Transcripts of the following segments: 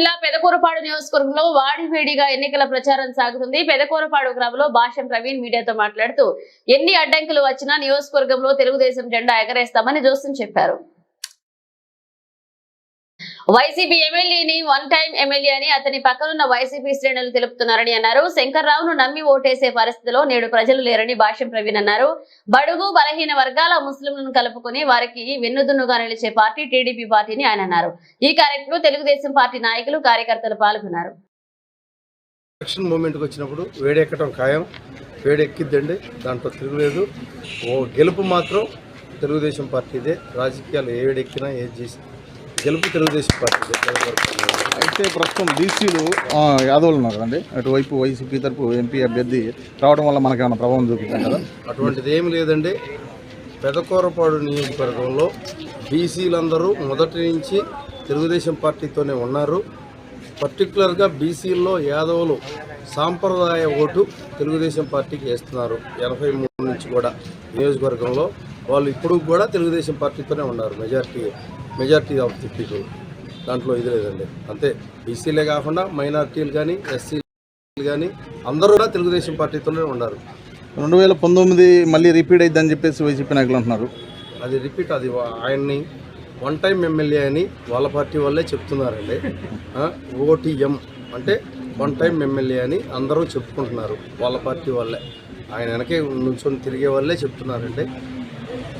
జిల్లా పెదకూరపాడు నియోజకవర్గంలో వాడివేడిగా ఎన్నికల ప్రచారం సాగుతుంది. పెదకూరపాడు గ్రామంలో భాష్యం ప్రవీణ్ మీడియాతో మాట్లాడుతూ ఎన్ని అడ్డంకులు వచ్చినా నియోజకవర్గంలో తెలుగుదేశం జెండా ఎగరేస్తామని జోస్యం చెప్పారు. వైసీపీ ఎమ్మెల్యేని వన్ టైం ఎమ్మెల్యే అని అతని పక్కనున్న వైసీపీ శ్రేణులు తెలుపుతున్నారని అన్నారు. శంకర్రావును నమ్మి ఓటేసే పరిస్థితిలో నేడు ప్రజలు లేరని భాష్యం ప్రవీణ్ అన్నారు. బడుగు బలహీన వర్గాల ముస్లింలను కలుపుకుని వారికి వెన్నుదున్నుగా నిలిచే పార్టీ టీడీపీ పార్టీని ఆయన అన్నారు. ఈ కార్యక్రమంలో తెలుగుదేశం పార్టీ నాయకులు కార్యకర్తలు పాల్గొన్నారు. ఎలక్షన్ మూమెంట్కి వచ్చినప్పుడు వేడెక్కడం ఖాయం వేడెక్కిద్దండి దాంట్లో తిరగలేదు. ఓ గెలుపు మాత్రం తెలుగుదేశం పార్టీదే. రాజకీయాలు ఏ వేడెక్కినా ఏది చేసినా. గెలుపు తెలుగుదేశం పార్టీదే అయితే ప్రస్తుతం బీసీలు యాదవులు ఉన్నారు కదండి. అటువైపు వైసీపీ తరపు ఎంపీ అభ్యర్థి రావడం వల్ల మనకి ఏమైనా ప్రభావం చూపించాం కదా అటువంటిది ఏమి లేదండి. పెదకూరపాడు నియోజకవర్గంలో బీసీలందరూ మొదటి నుంచి తెలుగుదేశం పార్టీతోనే ఉన్నారు. పర్టికులర్గా బీసీల్లో యాదవులు సాంప్రదాయ ఓటు తెలుగుదేశం పార్టీకి వేస్తున్నారు. ఎనభై మూడు నుంచి కూడా నియోజకవర్గంలో వాళ్ళు ఇప్పుడు కూడా తెలుగుదేశం పార్టీతోనే ఉన్నారు majority. Majority of the people. దాంట్లో ఇది లేదండి. అంతే. బీసీలే కాకుండా మైనార్టీలు కానీ ఎస్సీలు కానీ అందరూ కూడా తెలుగుదేశం పార్టీతోనే ఉన్నారు. రెండు వేల పంతొమ్మిది మళ్ళీ రిపీట్ అయిద్దని చెప్పేసి వైసీపీ నాయకులు అంటున్నారు. అది రిపీట్ అది ఆయన్ని వన్ టైం ఎమ్మెల్యే అని వాళ్ళ పార్టీ వాళ్ళే చెప్తున్నారండి. ఓటీఎం అంటే వన్ టైం ఎమ్మెల్యే అని అందరూ చెప్పుకుంటున్నారు. వాళ్ళ పార్టీ వాళ్ళే. ఆయన వెనకే నుంచొని తిరిగే వాళ్ళే చెప్తున్నారండి.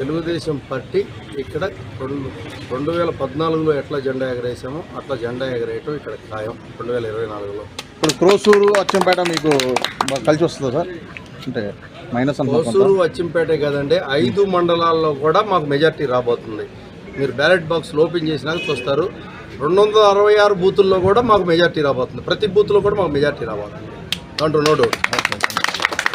తెలుగుదేశం పార్టీ ఇక్కడ రెండు రెండు వేల పద్నాలుగులో ఎట్లా జెండా ఎగరేసామో అట్లా జెండా ఎగరేయటం ఇక్కడ ఖాయం రెండు వేల ఇరవై నాలుగులో. ఇప్పుడు క్రోసూరు అచ్చంపేట మీకు కలిసి వస్తుందా సార్? అంటే మైనస్ హోసూరు అచ్చంపేటే కదండి ఐదు మండలాల్లో కూడా మాకు మెజార్టీ రాబోతుంది. మీరు బ్యాలెట్ బాక్స్ ఓపెన్ చేసినాక చూస్తారు రెండు వందల అరవై ఆరు బూతుల్లో కూడా మాకు మెజార్టీ రాబోతుంది. ప్రతి బూత్లో కూడా మాకు మెజార్టీ రాబోతుంది. దాంట్లో నో డౌట్